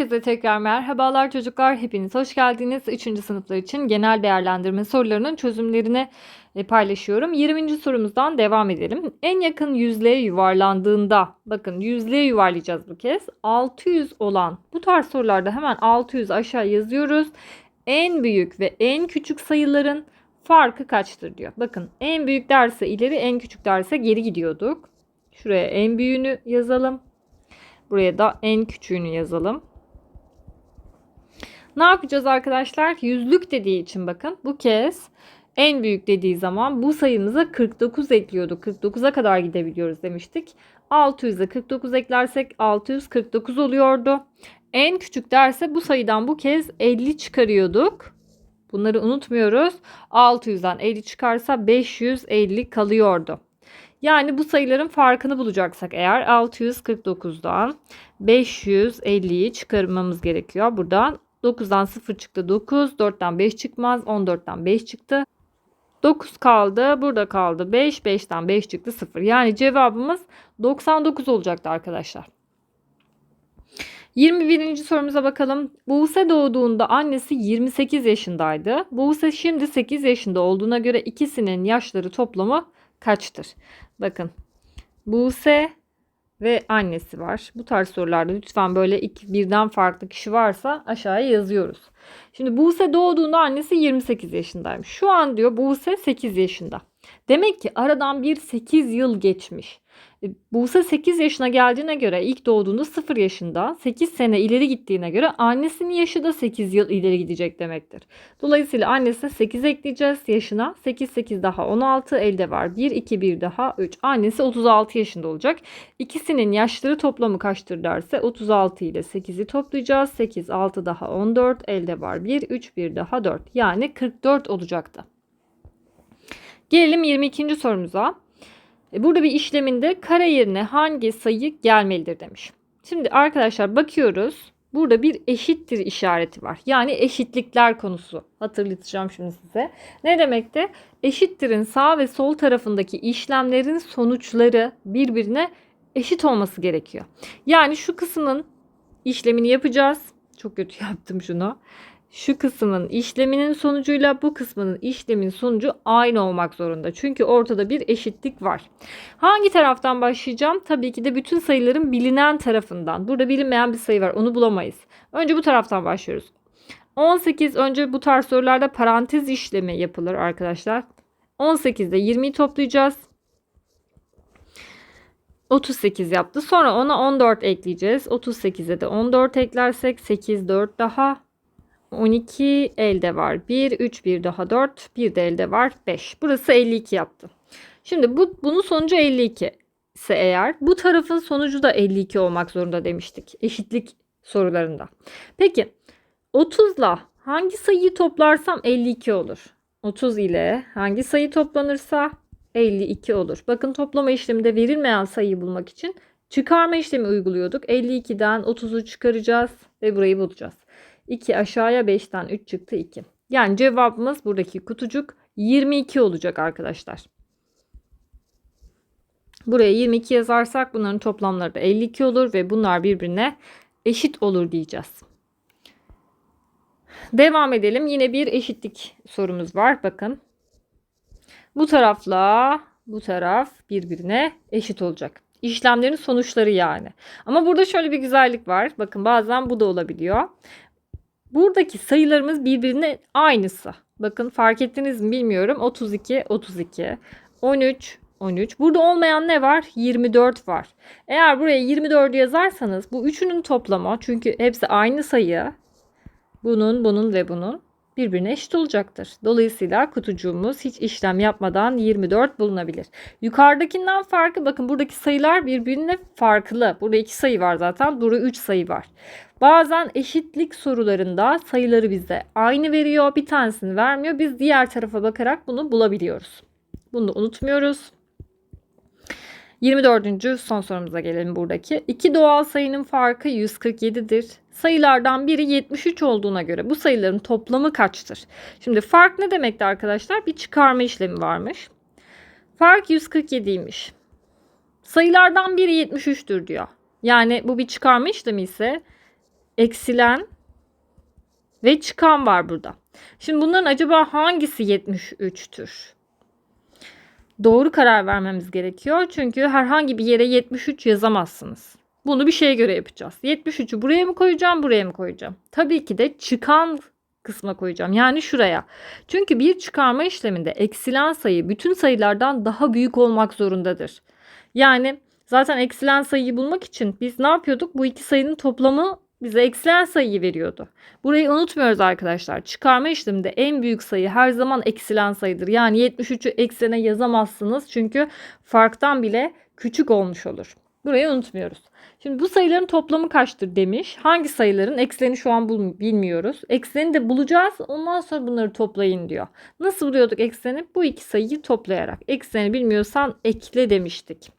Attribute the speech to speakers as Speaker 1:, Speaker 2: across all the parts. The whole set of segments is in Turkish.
Speaker 1: Herkese tekrar merhabalar çocuklar. Hepiniz hoş geldiniz. 3. sınıflar için genel değerlendirme sorularının çözümlerini e, paylaşıyorum. 20. sorumuzdan devam edelim. En yakın yüzlüğe yuvarlandığında, bakın yüzlüğe yuvarlayacağız bu kez. 600 olan bu tarz sorularda hemen 600 aşağı yazıyoruz. En büyük ve en küçük sayıların farkı kaçtır diyor. Bakın en büyük derse ileri, en küçük derse geri gidiyorduk. Şuraya en büyüğünü yazalım. Buraya da en küçüğünü yazalım. Ne yapacağız arkadaşlar? Yüzlük dediği için bakın bu kez en büyük dediği zaman bu sayımıza 49 ekliyorduk. 49'a kadar gidebiliyoruz demiştik. 600'e 49 eklersek 649 oluyordu. En küçük derse bu sayıdan bu kez 50 çıkarıyorduk. Bunları unutmuyoruz. 600'den 50 çıkarsa 550 kalıyordu. Yani bu sayıların farkını bulacaksak eğer 649'dan 550'yi çıkarmamız gerekiyor. Buradan 9'dan 0 çıktı 9, 4'ten 5 çıkmaz, 14'ten 5 çıktı. 9 kaldı, burada kaldı 5, 5'ten 5 çıktı 0. Yani cevabımız 99 olacaktı arkadaşlar. 21. sorumuza bakalım. Buse doğduğunda annesi 28 yaşındaydı. Buse şimdi 8 yaşında olduğuna göre ikisinin yaşları toplamı kaçtır? Bakın Buse ve annesi var. Bu tarz sorularda lütfen böyle iki, birden farklı kişi varsa aşağıya yazıyoruz. Şimdi Buse doğduğunda annesi 28 yaşındaymış. Şu an diyor Buse 8 yaşında. Demek ki aradan bir 8 yıl geçmiş. E, Buse 8 yaşına geldiğine göre ilk doğduğunda 0 yaşında 8 sene ileri gittiğine göre annesinin yaşı da 8 yıl ileri gidecek demektir. Dolayısıyla annesine 8 ekleyeceğiz yaşına. 8 8 daha 16 elde var. 1 2 1 daha 3. Annesi 36 yaşında olacak. İkisinin yaşları toplamı kaçtır derse 36 ile 8'i toplayacağız. 8 6 daha 14 elde var. 1 3 1 daha 4. Yani 44 olacaktı. Gelelim 22. sorumuza. E, burada bir işleminde kare yerine hangi sayı gelmelidir demiş. Şimdi arkadaşlar bakıyoruz. Burada bir eşittir işareti var. Yani eşitlikler konusu. Hatırlatacağım şimdi size. Ne demekti? Eşittirin sağ ve sol tarafındaki işlemlerin sonuçları birbirine eşit olması gerekiyor. Yani şu kısmın işlemini yapacağız. Çok kötü yaptım şunu şu kısmın işleminin sonucuyla bu kısmının işlemin sonucu aynı olmak zorunda. Çünkü ortada bir eşitlik var. Hangi taraftan başlayacağım? Tabii ki de bütün sayıların bilinen tarafından. Burada bilinmeyen bir sayı var. Onu bulamayız. Önce bu taraftan başlıyoruz. 18 önce bu tarz sorularda parantez işlemi yapılır arkadaşlar. 18'de 20'yi toplayacağız. 38 yaptı. Sonra ona 14 ekleyeceğiz. 38'e de 14 eklersek 8 4 daha 12 elde var. 1, 3, 1 daha 4. 1 de elde var. 5. Burası 52 yaptı. Şimdi bu bunun sonucu 52 ise eğer bu tarafın sonucu da 52 olmak zorunda demiştik. Eşitlik sorularında. Peki 30 ile hangi sayıyı toplarsam 52 olur? 30 ile hangi sayı toplanırsa 52 olur. Bakın toplama işleminde verilmeyen sayıyı bulmak için çıkarma işlemi uyguluyorduk. 52'den 30'u çıkaracağız ve burayı bulacağız. 2 aşağıya 5'ten 3 çıktı 2. Yani cevabımız buradaki kutucuk 22 olacak arkadaşlar. Buraya 22 yazarsak bunların toplamları da 52 olur ve bunlar birbirine eşit olur diyeceğiz. Devam edelim. Yine bir eşitlik sorumuz var. Bakın. Bu tarafla bu taraf birbirine eşit olacak. İşlemlerin sonuçları yani. Ama burada şöyle bir güzellik var. Bakın bazen bu da olabiliyor. Buradaki sayılarımız birbirine aynısı. Bakın fark ettiniz mi bilmiyorum. 32, 32, 13, 13. Burada olmayan ne var? 24 var. Eğer buraya 24 yazarsanız bu üçünün toplamı çünkü hepsi aynı sayı. Bunun, bunun ve bunun birbirine eşit olacaktır. Dolayısıyla kutucuğumuz hiç işlem yapmadan 24 bulunabilir. Yukarıdakinden farkı bakın buradaki sayılar birbirine farklı. Burada 2 sayı var zaten. Burada 3 sayı var. Bazen eşitlik sorularında sayıları bize aynı veriyor. Bir tanesini vermiyor. Biz diğer tarafa bakarak bunu bulabiliyoruz. Bunu unutmuyoruz. 24. son sorumuza gelelim buradaki. İki doğal sayının farkı 147'dir. Sayılardan biri 73 olduğuna göre bu sayıların toplamı kaçtır? Şimdi fark ne demekti arkadaşlar? Bir çıkarma işlemi varmış. Fark 147'ymiş. Sayılardan biri 73'tür diyor. Yani bu bir çıkarma işlemi ise eksilen ve çıkan var burada. Şimdi bunların acaba hangisi 73'tür? Doğru karar vermemiz gerekiyor. Çünkü herhangi bir yere 73 yazamazsınız. Bunu bir şeye göre yapacağız. 73'ü buraya mı koyacağım, buraya mı koyacağım? Tabii ki de çıkan kısma koyacağım. Yani şuraya. Çünkü bir çıkarma işleminde eksilen sayı bütün sayılardan daha büyük olmak zorundadır. Yani zaten eksilen sayıyı bulmak için biz ne yapıyorduk? Bu iki sayının toplamı bize eksilen sayıyı veriyordu. Burayı unutmuyoruz arkadaşlar. Çıkarma işleminde en büyük sayı her zaman eksilen sayıdır. Yani 73'ü eksene yazamazsınız. Çünkü farktan bile küçük olmuş olur. Burayı unutmuyoruz. Şimdi bu sayıların toplamı kaçtır demiş. Hangi sayıların ekseni şu an bilmiyoruz. Ekseni de bulacağız. Ondan sonra bunları toplayın diyor. Nasıl buluyorduk ekseni? Bu iki sayıyı toplayarak. Ekseni bilmiyorsan ekle demiştik.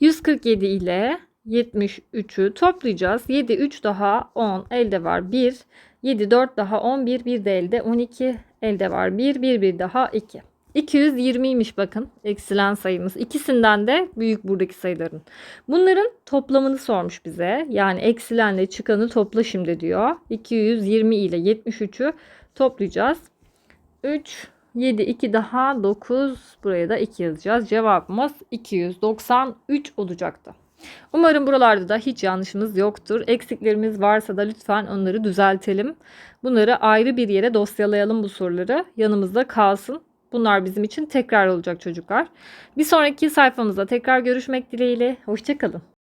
Speaker 1: 147 ile 73'ü toplayacağız. 7 3 daha 10 elde var 1. 7 4 daha 11 bir de elde 12 elde var 1 1 bir daha 2. 220'ymiş bakın eksilen sayımız. İkisinden de büyük buradaki sayıların. Bunların toplamını sormuş bize. Yani eksilenle çıkanı topla şimdi diyor. 220 ile 73'ü toplayacağız. 3 7 2 daha 9 buraya da 2 yazacağız. Cevabımız 293 olacaktı. Umarım buralarda da hiç yanlışımız yoktur. Eksiklerimiz varsa da lütfen onları düzeltelim. Bunları ayrı bir yere dosyalayalım bu soruları. Yanımızda kalsın. Bunlar bizim için tekrar olacak çocuklar. Bir sonraki sayfamızda tekrar görüşmek dileğiyle. Hoşçakalın.